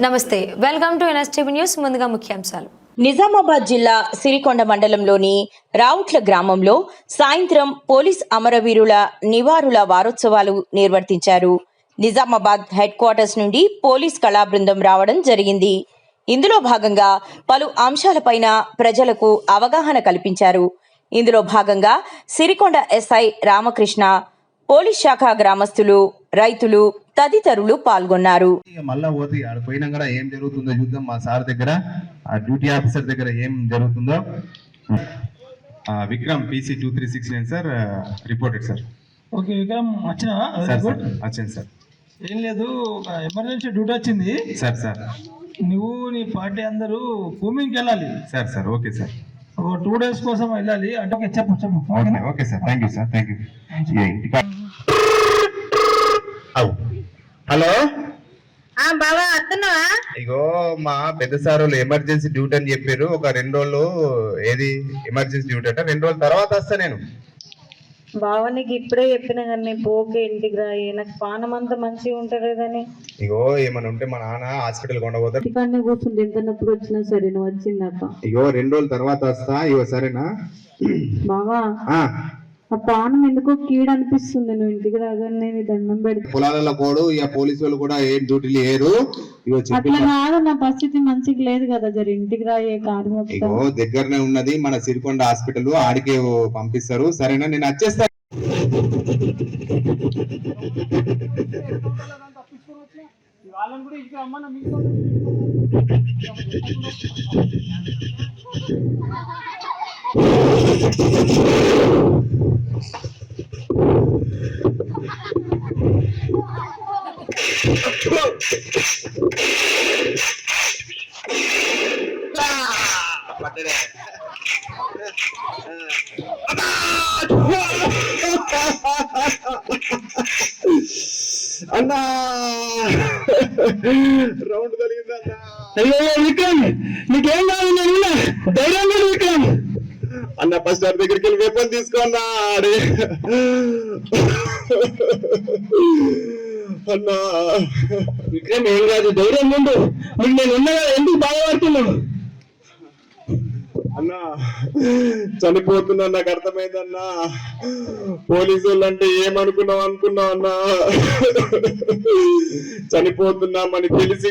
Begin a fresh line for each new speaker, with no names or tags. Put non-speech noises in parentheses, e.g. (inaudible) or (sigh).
నమస్తే welcome to NSTV news. ముందుగా ముఖ్యాంశాలు.
నిజామాబాద్ జిల్లా సిరికొండ మండలంలోని రావుట్ల గ్రామంలో సాయంత్రం పోలీస్ అమరవీరుల నివారుల వారోత్సవాలు నిర్వర్తించారు. నిజామాబాద్ హెడ్ క్వార్టర్స్ నుండి పోలీస్ కళా బృందం రావడం జరిగింది. ఇందులో భాగంగా పలు అంశాలపైన ప్రజలకు అవగాహన కల్పించారు. ఇందులో భాగంగా సిరికొండ ఎస్ఐ రామకృష్ణ పోలీస్ శాఖ గ్రామస్తులు రైతులు తదితరులు పాల్గొన్నారు.
ఇక మళ్ళా పోతే ఆడ పోయినా కూడా ఏం జరుగుతుందో చూద్దాం. మా సార్ దగ్గర ఆ డ్యూటీ ఆఫీసర్ దగ్గర ఏం జరుగుతుందో. ఆ, Vikram PC two three six nine sir reported sir.
Okay Vikram వచ్చినా
సార్
గుడ్
సార్ వచ్చింది సార్.
ఏం లేదు ఒక ఎమర్జెన్సీ డ్యూటీ వచ్చింది.
Sir sir.
నువ్వు నీ పార్టీ అందరూ భూమికి వెళ్ళాలి.
Sir sir okay sir.
ఒక టూ డేస్ కోసం వెళ్ళాలి. అంటే ఓకే చెప్పు చెప్పు.
Okay sir. Thank you sir thank you ఇంటికా అవు హలో?
ఆ బావా వస్తున్నావా?
ఇగో మా పెద్ద సార్ వాళ్ళు ఎమర్జెన్సీ డ్యూటీ అని చెప్పారు. ఒక రెండు రోజులు ఏది? ఎమర్జెన్సీ డ్యూటీ అంటే. రెండు రోజుల తర్వాత వస్తా నేను.
బావ నీకు ఇప్పుడే చెప్పిన కానీ పోకే ఇంటికి రాయి నాకు పానం అంతా మంచిగా ఉంటుంది కదని
ఇగో ఏమైనా ఉంటే మా నాన్న హాస్పిటల్ కొండపోతారు
ఇంటికాడనే కూర్చుంటే ఎంత నొప్పి వచ్చినా సరే నువ్వు వచ్చిందాక
ఇగో రెండు రోజుల తర్వాత వస్తా. ఇగో సరేనా?
బావా
ఆ
పానం ఎందుకో కీడు అనిపిస్తుంది నువ్వు ఇంటికి రాగానే నీ దండం పెడితే.
పొలాలలో పోడు ఇక పోలీసు వాళ్ళు కూడా ఏం డ్యూటీలు లేరు ఇగో చెప్పి
అట్లా కాదు నా పరిస్థితి మంచిగా లేదు కదా జర ఇంటికి రాయే కారు మొత్తం.
ఇగో దగ్గరనే ఉన్నది మన సిరికొండ హాస్పిటల్ ఆడికే పంపిస్తారు. సరేనా నేను వచ్చేస్తా. (laughs) అన్నా రౌండ్ కలిగిందన్నా
అయ్యో విక్రమ్ నీకేం కాదు నేను ఉన్నా. ధైర్యం లేదు విక్రమ్
అన్న ఫస్ట్ వాడి దగ్గరికి వెళ్ళి వెపన్ తీసుకున్నా ఆడే అన్నా.
విక్రమ్ ఏం కాదు ధైర్యం ఉండు. నీకు నేను ఉన్నా ఎందుకు బాధపడుతున్నావు?
అన్నా చనిపోతున్నా నాకు అర్థమైందన్నా. పోలీసు వాళ్ళు అంటే ఏమనుకున్నావు అనుకున్నావు అన్నా. చనిపోతున్నామని తెలిసి